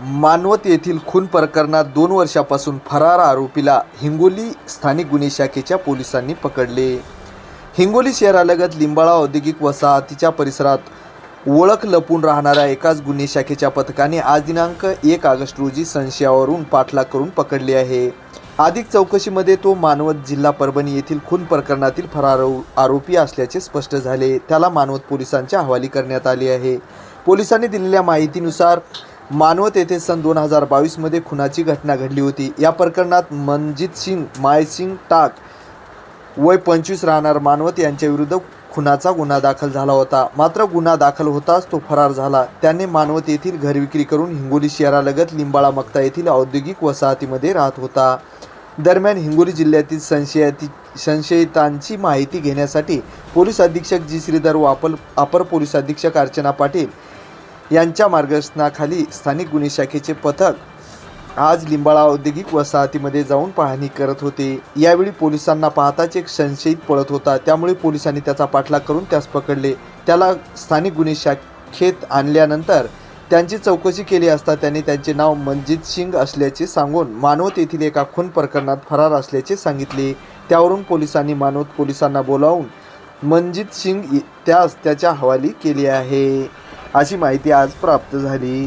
मानवत येथील खून प्रकरणात दोन वर्षापासून फरार आरोपीला हिंगोली स्थानिक गुन्हे शाखेच्या पोलिसांनी पकडले. हिंगोली शहरालगत लिंबाळा औद्योगिक वसाहतीच्या परिसरात ओळख लपून राहणाऱ्या एकाच गुन्हे शाखेच्या पथकाने आज दिनांक एक ऑगस्ट रोजी संशयावरून पाठलाग करून पकडले आहे. अधिक चौकशीमध्ये तो मानवत जिल्हा परभणी येथील खून प्रकरणातील फरार आरोपी असल्याचे स्पष्ट झाले. त्याला मानवत पोलिसांच्या हवाली करण्यात आले आहे. पोलिसांनी दिलेल्या माहितीनुसार मानवत येथे सन दोन हजार बावीसमध्ये खुनाची घटना घडली होती. या प्रकरणात मनजित सिंग मायसिंग टाक वय पंचवीस राहणार. मानवत यांच्याविरुद्ध खुनाचा गुन्हा दाखल झाला होता. मात्र गुन्हा दाखल होताच तो फरार झाला. त्याने मानवत येथील घर विक्री करून हिंगोली शहरालगत लिंबाळा मक्ता येथील औद्योगिक वसाहतीमध्ये राहत होता. दरम्यान हिंगोली जिल्ह्यातील संशयाती संशयितांची माहिती घेण्यासाठी पोलीस अधीक्षक जी. श्रीधर व अपर अपर पोलीस अधीक्षक अर्चना पाटील यांच्या मार्गदर्शनाखाली स्थानिक गुन्हे शाखेचे पथक आज लिंबाळा औद्योगिक वसाहतीमध्ये जाऊन पाहणी करत होते. यावेळी पोलिसांना पाहताच एक संशयित पळत होता. त्यामुळे पोलिसांनी त्याचा पाठलाग करून त्यास पकडले. त्याला स्थानिक गुन्हे शाखेत आणल्यानंतर त्यांची चौकशी केली असता त्यांनी त्यांचे नाव मनजित सिंग असल्याचे सांगून मानवत येथील एका खून प्रकरणात फरार असल्याचे सांगितले. त्यावरून पोलिसांनी मानवत पोलिसांना बोलावून मनजित सिंग त्यास त्याच्या हवाली केली आहे. अशी माहिती आज प्राप्त झाली.